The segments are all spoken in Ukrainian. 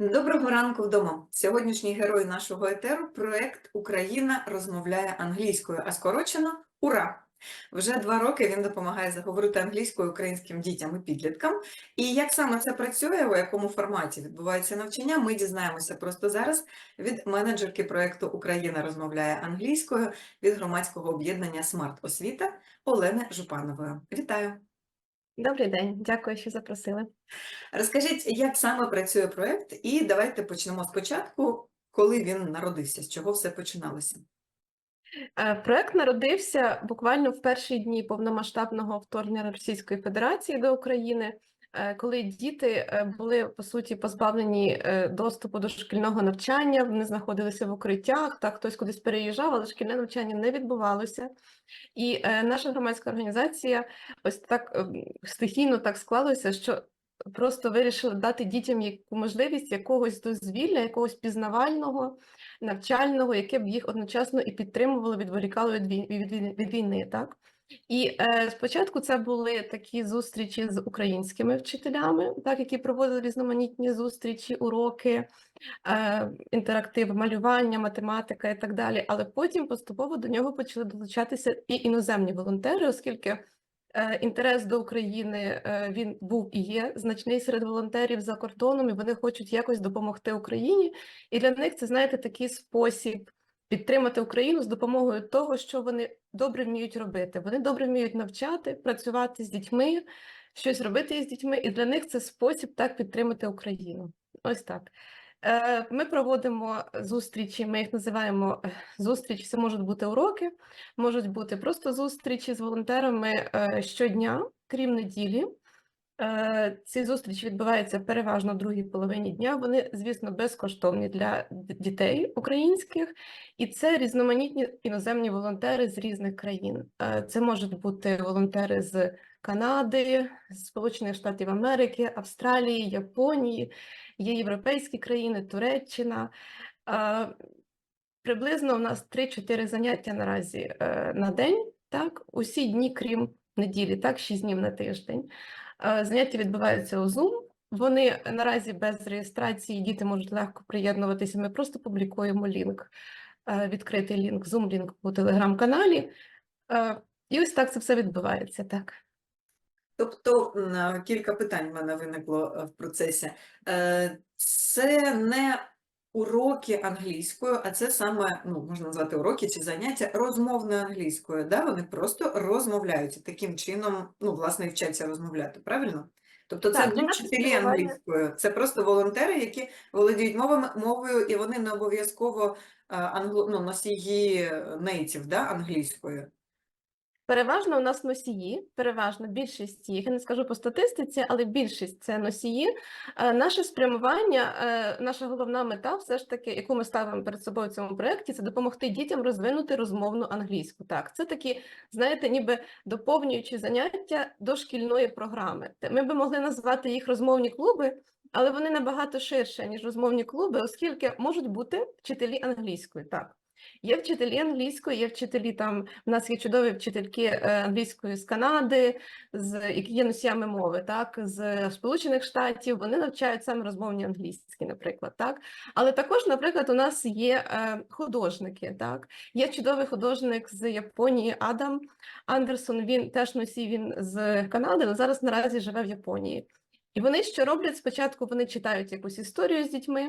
Доброго ранку вдома. Сьогоднішній герой нашого етеру проект Україна розмовляє англійською, а скорочено УРА. Вже два роки він допомагає заговорити англійською українським дітям і підліткам. І як саме це працює, у якому форматі відбувається навчання, ми дізнаємося просто зараз від менеджерки проекту Україна розмовляє англійською від громадського об'єднання Смарт Освіта Олени Жупанової. Вітаю! Добрий день, дякую, що запросили. Розкажіть, як саме працює проект, і давайте почнемо спочатку, коли він народився, з чого все починалося. Е, Проект народився буквально в перші дні повномасштабного вторгнення Російської Федерації до України, коли діти е, були по суті позбавлені е, доступу до шкільного навчання, вони знаходилися в укриттях, так хтось кудись переїжджав, але шкільне навчання не відбувалося. І е, наша громадська організація ось так ем, стихійно так склалося, що просто вирішили дати дітям яку можливість якогось дозвілля, якогось пізнавального, навчального, яке б їх одночасно і підтримувало, відволікало від війни, від війни, так? І е, спочатку це були такі зустрічі з українськими вчителями, так, які проводили різноманітні зустрічі, уроки, е, інтерактив, малювання, математика і так далі. Але потім поступово до нього почали долучатися і іноземні волонтери, оскільки е, інтерес до України е, він був і є значний серед волонтерів за кордоном, і вони хочуть якось допомогти Україні. І для них це, знаєте, такий спосіб підтримати Україну з допомогою того, що вони добре вміють робити. Вони добре вміють навчати, працювати з дітьми, щось робити із дітьми, і для них це спосіб так підтримати Україну. Ось так. Е, Ми проводимо зустрічі, ми їх називаємо е, зустрічі. Це можуть бути уроки, можуть бути просто зустрічі з волонтерами е, щодня, крім неділі. Е, Ці зустрічі відбуваються переважно в другій половині дня. Вони, звісно, безкоштовні для дітей українських, і це різноманітні іноземні волонтери з різних країн. Е, Це можуть бути волонтери з Канади, Сполучених Штатів Америки, Австралії, Японії, є європейські країни, Туреччина. Е, Приблизно у нас 3-4 заняття наразі на день, так, усі дні, крім неділі, так, 6 днів на тиждень. Е, Заняття відбуваються у Zoom. Вони наразі без реєстрації, діти можуть легко приєднуватися. Ми просто публікуємо лінк, е, відкритий лінк, Zoom-лінк у телеграм-каналі. Е, І ось так це все відбувається. Так. Тобто кілька питань в мене виникло в процесі. Це не уроки англійською, а це саме, ну, можна назвати уроки чи заняття розмовною англійською. Да? Вони просто розмовляють таким чином, ну, власне, і вчаться розмовляти, правильно? Тобто це Так, не вчителі англійською, це просто волонтери, які володіють мовами, мовою, і вони не обов'язково е, англо, ну, носії нейтів да, англійською. Переважно у нас носії, переважно більшість їх, я не скажу по статистиці, але більшість це носії. Е, Наше спрямування, е, наша головна мета, все ж таки, яку ми ставимо перед собою в цьому проєкті, це допомогти дітям розвинути розмовну англійську. Так, це такі, знаєте, ніби доповнюючі заняття до шкільної програми. Ми би могли назвати їх розмовні клуби, але вони набагато ширше, ніж розмовні клуби, оскільки можуть бути вчителі англійської. Так. Є вчителі англійської, є вчителі там. У нас є чудові вчительки е, англійської з Канади, з які є носіями мови, так з Сполучених Штатів. Вони навчають саме розмовні англійські, наприклад, так. Але також, наприклад, у нас є е, художники. Так, є чудовий художник з Японії Адам Андерсон. Він теж носій він з Канади, але зараз наразі живе в Японії. І вони що роблять? Спочатку вони читають якусь історію з дітьми.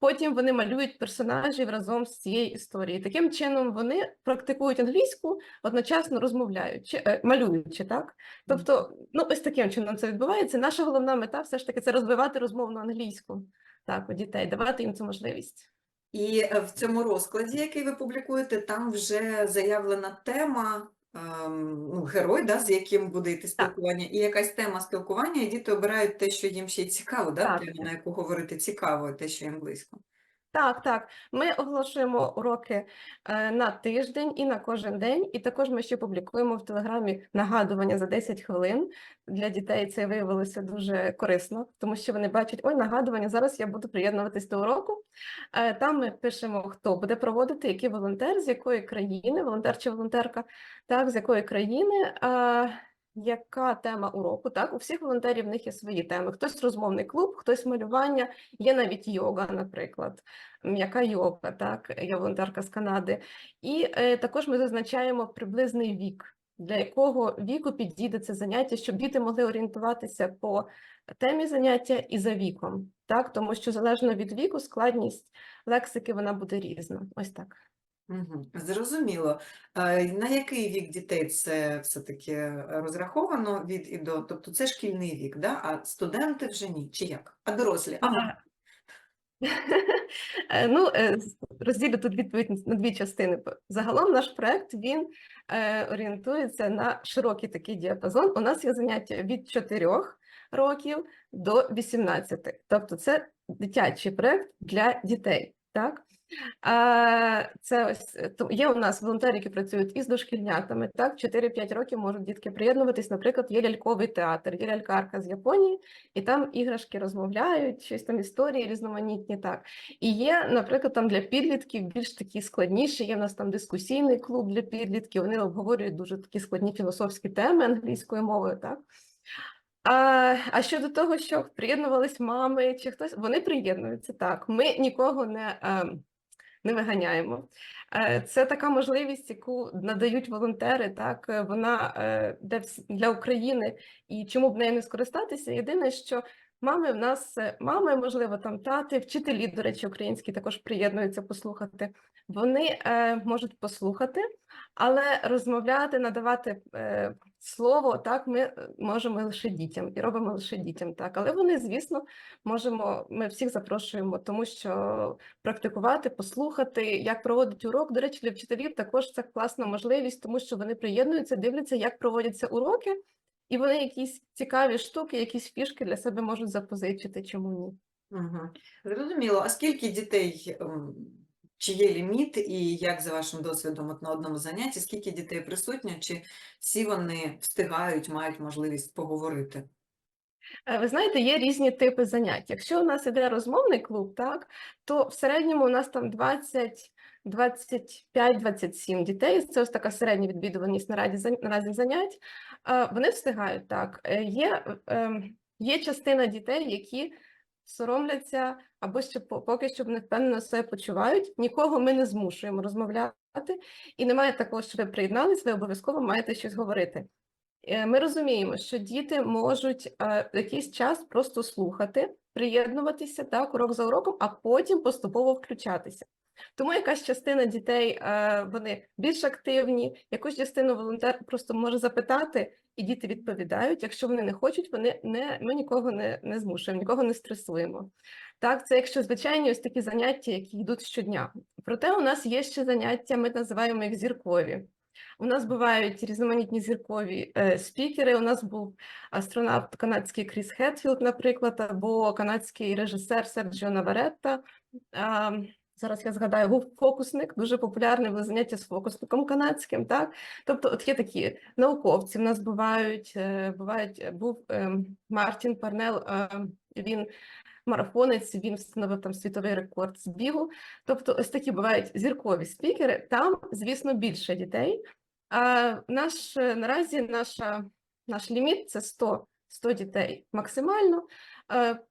Потім вони малюють персонажів разом з цією історією. Таким чином вони практикують англійську, одночасно розмовляючи, е, малюючи, так? Тобто, ну ось таким чином це відбувається. Наша головна мета все ж таки це розвивати розмовну англійську так, у дітей, давати їм цю можливість. І е, в цьому розкладі, який ви публікуєте, там вже заявлена тема, ем, ну, герой, да, з яким буде йти спілкування, і якась тема спілкування, і діти обирають те, що їм ще й цікаво, да, Так. тема, на яку говорити цікаво, те, що їм близько. Так, так. Ми оголошуємо уроки е, на тиждень і на кожен день, і також ми ще публікуємо в Телеграмі нагадування за 10 хвилин. Для дітей це виявилося дуже корисно, тому що вони бачать, ой, нагадування, зараз я буду приєднуватись до уроку. Е, Там ми пишемо, хто буде проводити, який волонтер, з якої країни, волонтер чи волонтерка, так, з якої країни. Яка тема уроку. Так, у всіх волонтерів в них є свої теми. Хтось розмовний клуб, хтось малювання, є навіть йога, наприклад, м'яка йога, так, я волонтерка з Канади. І е, також ми зазначаємо приблизний вік, для якого віку підійде це заняття, щоб діти могли орієнтуватися по темі заняття і за віком, так, тому що залежно від віку складність лексики вона буде різна. Ось так. Зрозуміло. Е, На який вік дітей це все-таки розраховано від і до? Тобто це шкільний вік, да? а студенти вже ні, чи як? А дорослі? Ага. Е, Ну, е, з- розділю тут відповідь на дві частини. Загалом наш проект він е, орієнтується на широкий такий діапазон. У нас є заняття від 4 років до 18. Тобто це дитячий проект для дітей. Так? Це ось е, є у нас волонтери, які працюють із дошкільнятами. Так, 4-5 років можуть дітки приєднуватись. Наприклад, є ляльковий театр, є лялькарка з Японії, і там іграшки розмовляють, щось там історії різноманітні. Так і є, наприклад, там для підлітків більш такі складніші. Є в нас там дискусійний клуб для підлітків. Вони обговорюють дуже такі складні філософські теми англійською мовою. Так. А, а щодо того, що приєднувались мами чи хтось, вони приєднуються так. Ми нікого не. Не виганяємо. Е, Це така можливість, яку надають волонтери. Так е, вона е, для, України, і чому б нею не скористатися? Єдине, що мами в нас мами, можливо, там тати, вчителі, до речі, українські також приєднуються послухати. Вони можуть послухати, але розмовляти, надавати слово, так ми е, можемо лише дітям і робимо лише дітям. Так, але вони, звісно, можемо. Ми всіх запрошуємо, тому що практикувати, послухати, як проводить урок. До речі, для вчителів також це класна можливість, тому що вони приєднуються, дивляться, як проводяться уроки, і вони якісь цікаві штуки, якісь фішки для себе можуть запозичити. Чому ні? Угу. Зрозуміло. А скільки дітей, ем, чи є ліміт, і як за вашим досвідом от на одному занятті, скільки дітей присутньо, чи всі вони встигають, мають можливість поговорити? Е, Ви знаєте, є різні типи занять. Якщо у нас іде розмовний клуб, так то в середньому у нас там 20, 25-27 дітей. Це ось така середня відвідуваність зан- наразі занять. Е, Вони встигають так. Е, Є, ем, є частина дітей, які соромляться або ще поки що не впевнено себе почувають. Нікого ми не змушуємо розмовляти, і немає такого, що ви приєднались, ви обов'язково маєте щось говорити. Е, Ми розуміємо, що діти можуть е, якийсь час просто слухати, приєднуватися так, урок за уроком, а потім поступово включатися. Тому якась частина дітей е, вони більш активні, якусь частину волонтер просто може запитати, і діти відповідають. Якщо вони не хочуть, вони не ми нікого не, не змушуємо, нікого не стресуємо. Так, це якщо звичайні ось такі заняття, які йдуть щодня. Проте у нас є ще заняття, ми називаємо їх зіркові. У нас бувають різноманітні зіркові е, спікери. У нас був астронавт канадський Кріс Хетфілд, наприклад, або канадський режисер Серджіо Наваретта. А, зараз я згадаю, був фокусник, дуже популярне було заняття з фокусником канадським. Так? Тобто, от є такі науковці. В нас бувають, е, бувають е, був ем, Мартін Парнел. е, він марафонець, він встановив там світовий рекорд з бігу. Тобто, ось такі бувають зіркові спікери. Там, звісно, більше дітей. А наш е, наразі наша, наш ліміт це 100, 100 дітей максимально.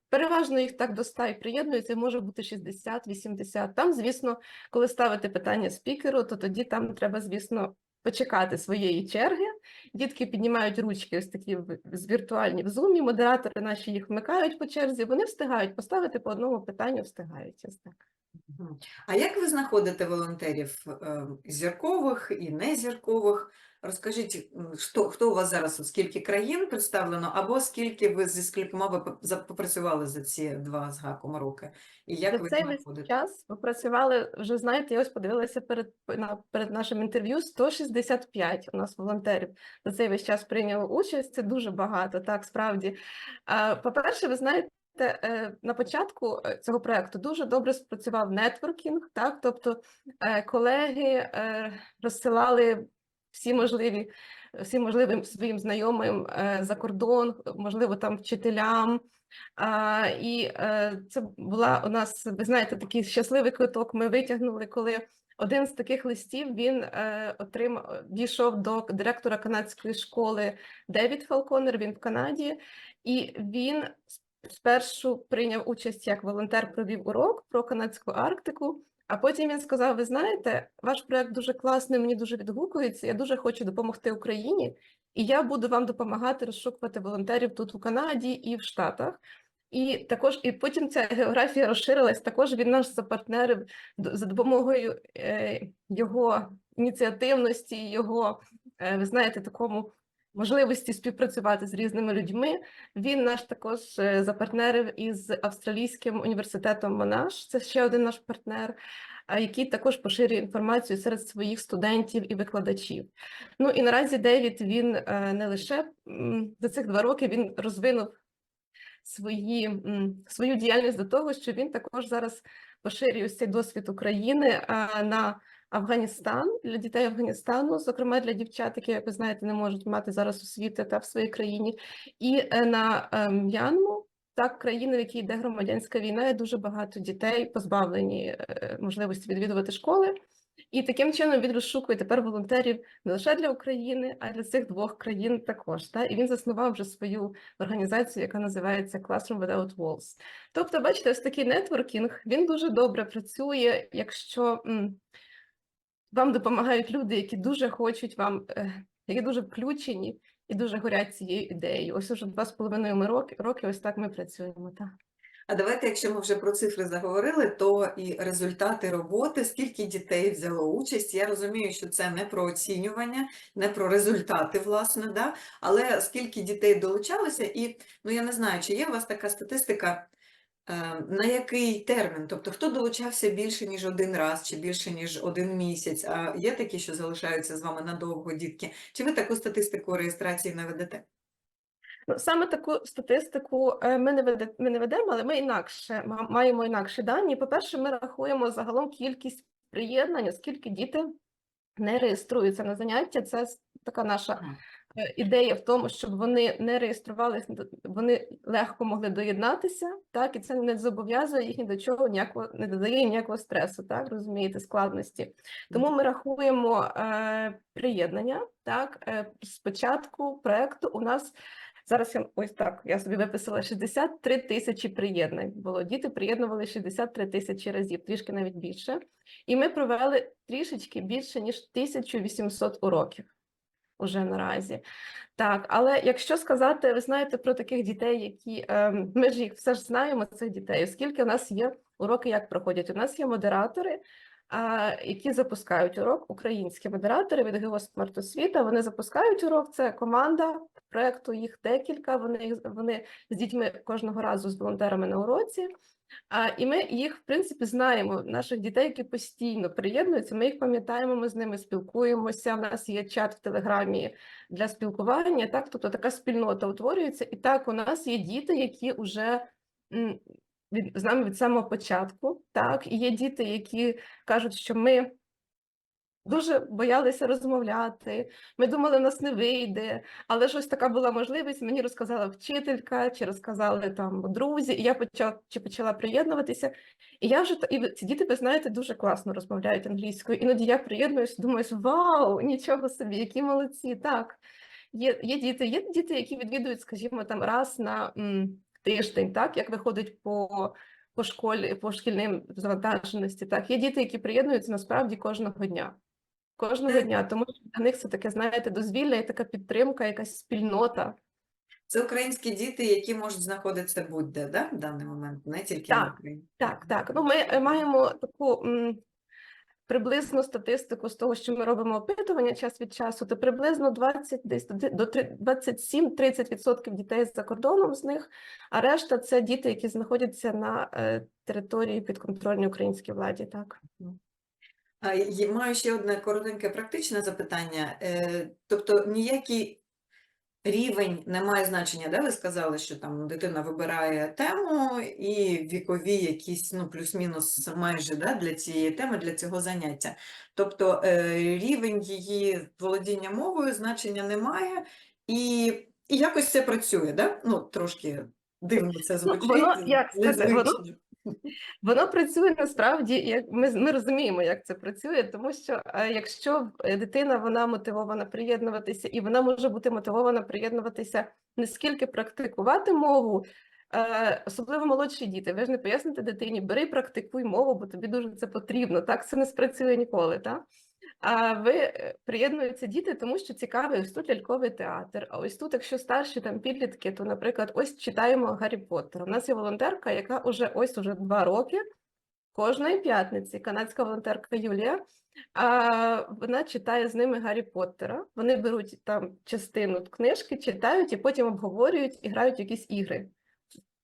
Переважно їх так до 100 і приєднується, може бути 60-80. Там, звісно, коли ставити питання спікеру, то тоді там треба, звісно, почекати своєї черги. Дітки піднімають ручки, ось такі з віртуальні в зумі. Модератори наші їх вмикають по черзі. Вони встигають поставити по одному питанню, встигають. Так. А як ви знаходите волонтерів е, зіркових і незіркових? Розкажіть, що, хто у вас зараз, скільки країн представлено, або скільки ви зі скількома ви попрацювали за ці два з гаком роки? І як За ви цей знаходите? час ви працювали, вже знаєте, я ось подивилася перед, на, перед нашим інтерв'ю 165 у нас волонтерів за цей весь час прийняло участь. Це дуже багато, так справді. По-перше, ви знаєте, е, на початку е, цього проекту дуже добре спрацював нетворкінг, так, тобто е, колеги розсилали всі можливі, всім можливим своїм знайомим е, за кордон, можливо, там вчителям. А, і е, це була у нас, ви знаєте, такий щасливий квиток. Ми витягнули, коли один з таких листів він е, отримав, дійшов до директора канадської школи Девід Фалконер, він в Канаді, і він спершу прийняв участь як волонтер, провів урок про канадську Арктику. А потім він сказав: Ви знаєте, ваш проект дуже класний, мені дуже відгукується. Я дуже хочу допомогти Україні, і я буду вам допомагати розшукувати волонтерів тут у Канаді і в Штатах. І також, і потім ця географія розширилась. Також він нас запартнерив за допомогою е, його ініціативності, його, е, ви знаєте, такому можливості співпрацювати з різними людьми. Він наш також е, запартнерив із Австралійським університетом Монаш. Це ще один наш партнер, який також поширює інформацію серед своїх студентів і викладачів. Ну і наразі Девід він е, не лише за цих два роки він розвинув свої, свою діяльність до того, що він також зараз поширює цей досвід України на Афганістан для дітей Афганістану, зокрема для дівчат, які, як ви знаєте, не можуть мати зараз освіти та в своїй країні, і е, на е, М'янму. Так, країни, в якій йде громадянська війна, і дуже багато дітей позбавлені е, можливості відвідувати школи. І таким чином він розшукує тепер волонтерів не лише для України, а й для цих двох країн також. Та? І він заснував вже свою організацію, яка називається Classroom Without Walls. Тобто, бачите, ось такий нетворкінг, він дуже добре працює, якщо вам допомагають люди, які дуже хочуть вам, е, які дуже включені і дуже горять цією ідеєю. Ось уже два з половиною роки, роки ось так ми працюємо. Так. А давайте, якщо ми вже про цифри заговорили, то і результати роботи, скільки дітей взяло участь. Я розумію, що це не про оцінювання, не про результати, власне, да? але скільки дітей долучалося, і ну я не знаю, чи є у вас така статистика, на який термін? Тобто, хто долучався більше, ніж один раз, чи більше, ніж один місяць? А є такі, що залишаються з вами надовго, дітки? Чи ви таку статистику реєстрації не ведете? Ну, саме таку статистику е, ми не веде, ми не ведемо, але ми інакше маємо інакші дані. По-перше, ми рахуємо загалом кількість приєднань, оскільки діти не реєструються на заняття. Це така наша е, ідея в тому, щоб вони не реєструвалися, вони легко могли доєднатися, так, і це не зобов'язує їх ні до чого, ніякого не додає ніякого стресу, так, розумієте, складності. Тому ми рахуємо е, приєднання. Так, е, спочатку проекту у нас зараз я ось так. Я собі виписала 63 тисячі приєднань. Було діти приєднували 63 тисячі разів, трішки навіть більше. І ми провели трішечки більше ніж 1800 уроків уже наразі. Так, але якщо сказати, ви знаєте про таких дітей, які ем, ми ж їх все ж знаємо, цих дітей, оскільки у нас є уроки, як проходять. У нас є модератори, які запускають урок, українські модератори від ГО «Смарт освіта». Вони запускають урок. Це команда проекту, їх декілька. Вони вони з дітьми кожного разу з волонтерами на уроці. А, і ми їх, в принципі, знаємо, наших дітей, які постійно приєднуються. Ми їх пам'ятаємо, ми з ними спілкуємося. У нас є чат в Телеграмі для спілкування. Так, тобто така спільнота утворюється. І так, у нас є діти, які вже від, з нами від самого початку. Так, і є діти, які кажуть, що ми. Дуже боялися розмовляти. Ми думали, в нас не вийде, але ж ось така була можливість. Мені розказала вчителька, чи розказали там друзі, і я почала чи почала приєднуватися. І я вже і ці діти, ви знаєте, дуже класно розмовляють англійською. Іноді я приєднуюсь, думаю, вау, нічого собі, які молодці. Так, є, є діти, є діти, які відвідують, скажімо, там раз на м, тиждень, так як виходить по. По школі, по шкільним завантаженості, так є діти, які приєднуються насправді кожного дня. Кожного дня, тому що для них це таке, знаєте, дозвілля і така підтримка, якась спільнота. Це українські діти, які можуть знаходитися будь-де, да, в даний момент, не тільки на Так, Україні. Так, так. Ну, ми е, маємо таку м, приблизну статистику з того, що ми робимо опитування час від часу, то приблизно 20, десь до до три- 27-30% дітей за кордоном з них, а решта це діти, які знаходяться на е, території підконтрольній українській владі. Так. Маю ще одне коротеньке практичне запитання. Е, Тобто ніякий рівень не має значення, да? Ви сказали, що там дитина вибирає тему і вікові якісь, ну, плюс-мінус майже да, для цієї теми, для цього заняття. Тобто е, рівень її володіння мовою значення немає, і, і якось це працює, да? Ну, трошки дивно це звучить, воно, як сказати, воно. Воно працює насправді, як ми, ми розуміємо, як це працює, тому що е, якщо е, дитина вона мотивована приєднуватися, і вона може бути мотивована приєднуватися не скільки практикувати мову, е, особливо молодші діти. Ви ж не поясните дитині, бери практикуй мову, бо тобі дуже це потрібно. Так це не спрацює ніколи. Так? А ви е, приєднуються діти, тому що цікавий ось тут ляльковий театр. А ось тут, якщо старші там підлітки, то, наприклад, ось читаємо Гаррі Поттера. У нас є волонтерка, яка уже ось уже два роки. Кожної п'ятниці канадська волонтерка Юлія. А вона читає з ними Гаррі Поттера. Вони беруть там частину книжки, читають і потім обговорюють і грають якісь ігри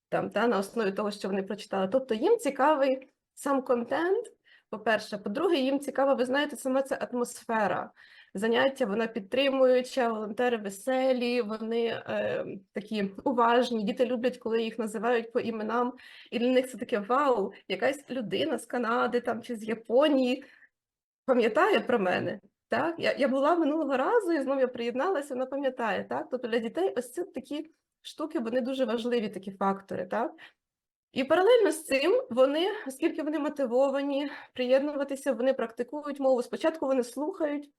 там та на основі того, що вони прочитали. Тобто їм цікавий сам контент. По-перше, по-друге, їм цікава, ви знаєте, сама ця атмосфера. Заняття вона підтримуюча, волонтери веселі, вони е, такі уважні. Діти люблять, коли їх називають по іменам, і для них це таке вау, якась людина з Канади там чи з Японії пам'ятає про мене. Так, я, я була минулого разу і знову я приєдналася, вона пам'ятає. Так, тобто для дітей ось це такі штуки, вони дуже важливі, такі фактори. Так. І паралельно з цим вони, оскільки вони мотивовані приєднуватися, вони практикують мову. Спочатку вони слухають,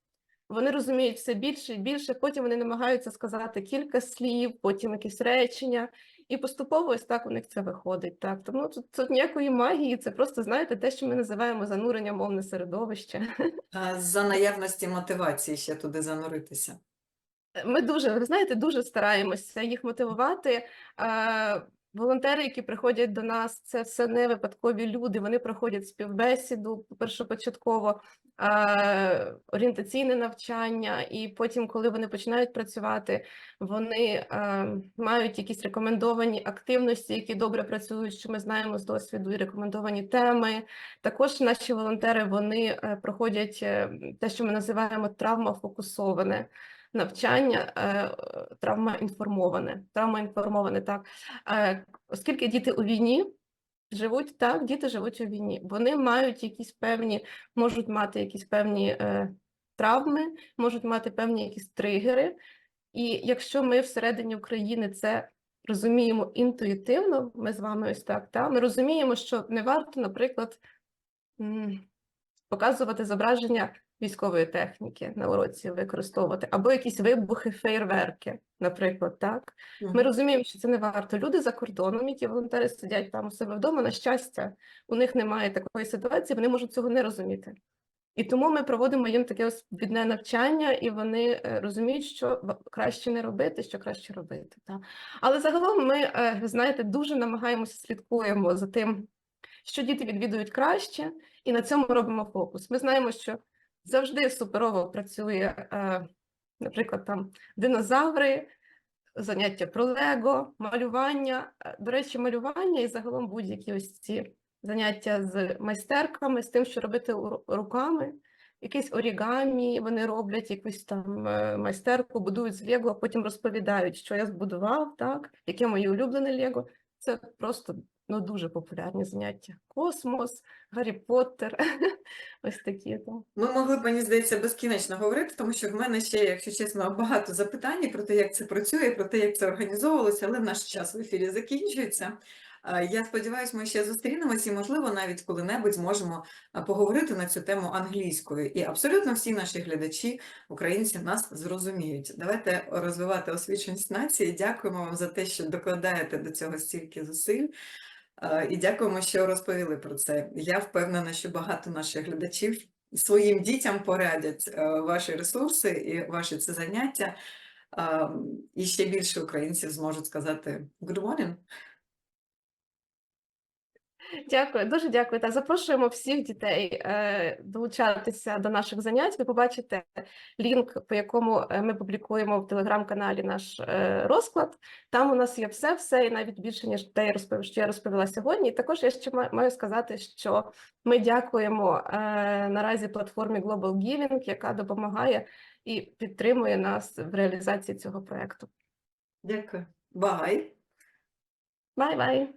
вони розуміють все більше і більше, потім вони намагаються сказати кілька слів, потім якісь речення, і поступово ось так у них це виходить. Так тому тут, тут ніякої магії, це просто знаєте те, що ми називаємо занурення мовне середовище. А За наявності мотивації ще туди зануритися. Ми дуже, ви знаєте, дуже стараємося їх мотивувати. Волонтери, які приходять до нас, це все не випадкові люди. Вони проходять співбесіду першопочатково, е, орієнтаційне навчання, і потім, коли вони починають працювати, вони е, мають якісь рекомендовані активності, які добре працюють, що ми знаємо з досвіду, і рекомендовані теми. Також наші волонтери вони е, проходять е, те, що ми називаємо травмофокусоване навчання, е, травма інформоване. Травма інформоване, так. Е, Оскільки діти у війні живуть, так, діти живуть у війні. Вони мають якісь певні, можуть мати якісь певні е, травми, можуть мати певні якісь тригери. І якщо ми всередині України це розуміємо інтуїтивно, ми з вами ось так, та, ми розуміємо, що не варто, наприклад, показувати зображення військової техніки на уроці використовувати, або якісь вибухи, фейерверки, наприклад, так. Ми розуміємо, що це не варто. Люди за кордоном, які волонтери сидять там у себе вдома, на щастя, у них немає такої ситуації, вони можуть цього не розуміти. І тому ми проводимо їм таке ось відне навчання, і вони е, розуміють, що краще не робити, що краще робити. Так. Але загалом ми, е, знаєте, дуже намагаємося слідкуємо за тим, що діти відвідують краще, і на цьому робимо фокус. Ми знаємо, що завжди суперово працює, е, наприклад, там динозаври, заняття про лего, малювання. Е, До речі, малювання і загалом будь-які ось ці заняття з майстерками, з тим, що робити руками. Якісь орігамі вони роблять, якусь там е, майстерку, будують з Лего, а потім розповідають, що я збудував, так, яке моє улюблене Лего. Це просто ну, дуже популярні заняття. Космос, Гаррі Поттер, ось такі. Так. Ми могли б, мені здається, безкінечно говорити, тому що в мене ще, якщо чесно, багато запитань про те, як це працює, про те, як це організовувалося, але наш час в ефірі закінчується. Я сподіваюся, ми ще зустрінемось і, можливо, навіть коли-небудь зможемо поговорити на цю тему англійською. І абсолютно всі наші глядачі, українці, нас зрозуміють. Давайте розвивати освіченість нації. Дякуємо вам за те, що докладаєте до цього стільки зусиль. І дякуємо, що розповіли про це. Я впевнена, що багато наших глядачів своїм дітям порадять е, ваші ресурси і ваші це заняття. І ще більше українців зможуть сказати «Good morning». Дякую, дуже дякую. Та запрошуємо всіх дітей е, долучатися до наших занять. Ви побачите лінк, по якому е, ми публікуємо в телеграм-каналі наш е, розклад. Там у нас є все, все і навіть більше ніж те, що я розповіла сьогодні. І також я ще маю сказати, що ми дякуємо е, наразі платформі Global Giving, яка допомагає і підтримує нас в реалізації цього проекту. Дякую. Бай! Бай-бай!